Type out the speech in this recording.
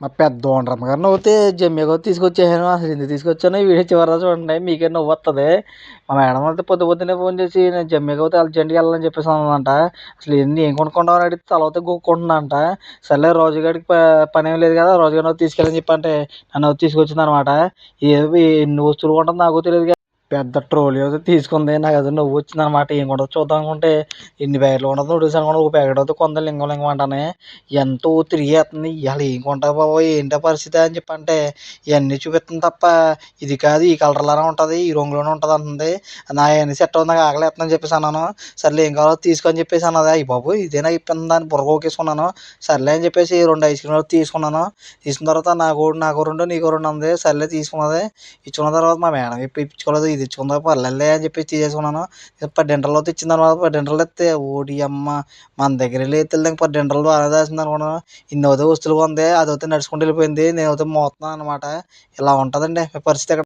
మా పెద్ద ఓనరమ్మ గారు నవ్వుతే జమ్మిగా తీసుకొచ్చేసాను అసలు ఎందుకు తీసుకొచ్చాను ఈ వీడియో చివరి చూడండి మీకే నవ్వు వస్తుంది మా మేడం అయితే పొద్దు పొద్దున్నే ఫోన్ చేసి నేను జమ్మిగా అయితే అర్జెంట్గా వెళ్ళాలని చెప్పేసి అన్నదంట అసలు ఎన్ని ఏం కొనుక్కుంటావు అని అడిగితే తలవతే గోక్కుంటుందంట. సర్లే రోజుగాడికి ప పని ఏం లేదు కదా రాజుగారిని తీసుకెళ్ళని చెప్పి అంటే నన్ను తీసుకొచ్చింది అనమాట ఏదో ఎన్ని వస్తువులు కొంటుందో నాకు తెలియదు పెద్ద ట్రోలీ అయితే తీసుకుంది. నాకు అది నవ్వు వచ్చింది అనమాట ఏం కూడా చూద్దాం అనుకుంటే ఎన్ని ప్యాకెట్లు ఉండదు నూడిల్స్ అనుకుంటే ఒక ప్యాకెట్ అయితే కొంత లింగం లింగం అంటానే. ఎంతో తిరిగేస్తుంది ఇవాళ ఏం కొంటావు బాబోయ్ ఏంటో పరిస్థితి అని చెప్పంటే ఇవన్నీ చూపిస్తుంది తప్ప ఇది కాదు. ఈ కలర్లోనే ఉంటుంది. ఈ రంగులోనే ఉంటుంది అంటుంది. నా అవన్నీ సెట్ అవుతుంది. నాకు ఆకలి వేస్తుందని చెప్పేసి అన్నాను. సర్లే ఏం కావాలో తీసుకొని చెప్పేసి అన్నది. అయ్యి బాబు ఇదేనా ఇప్పింది దాన్ని బుర్రగోకేసుకున్నాను సర్లే అని చెప్పేసి రెండు ఐస్ క్రీమ్లు తీసుకున్నాను. తీసుకున్న తర్వాత నాకు నాకు రెండు నీకు రెండు ఉంది సర్లే తీసుకున్నది. ఇచ్చుకున్న తర్వాత మా మేడం ఇప్పించుకోలేదు ఇది పర్లేదులే అని చెప్పి తీసేసుకున్నాను పద్దెంటల్లో ఇచ్చింది అనమాట పద్దెంటల్లో ఇస్తే ఓడి అమ్మ మన దగ్గర వెళ్ళి తెలియదు బాగా దాచింది అనుకున్నాను ఇన్ని అయితే వస్తువులు కొంది అదైతే నడుచుకుంటూ వెళ్ళిపోయింది. నేనైతే మోస్తున్నాను అనమాట. ఇలా ఉంటుందండి పరిస్థితి ఇక్కడ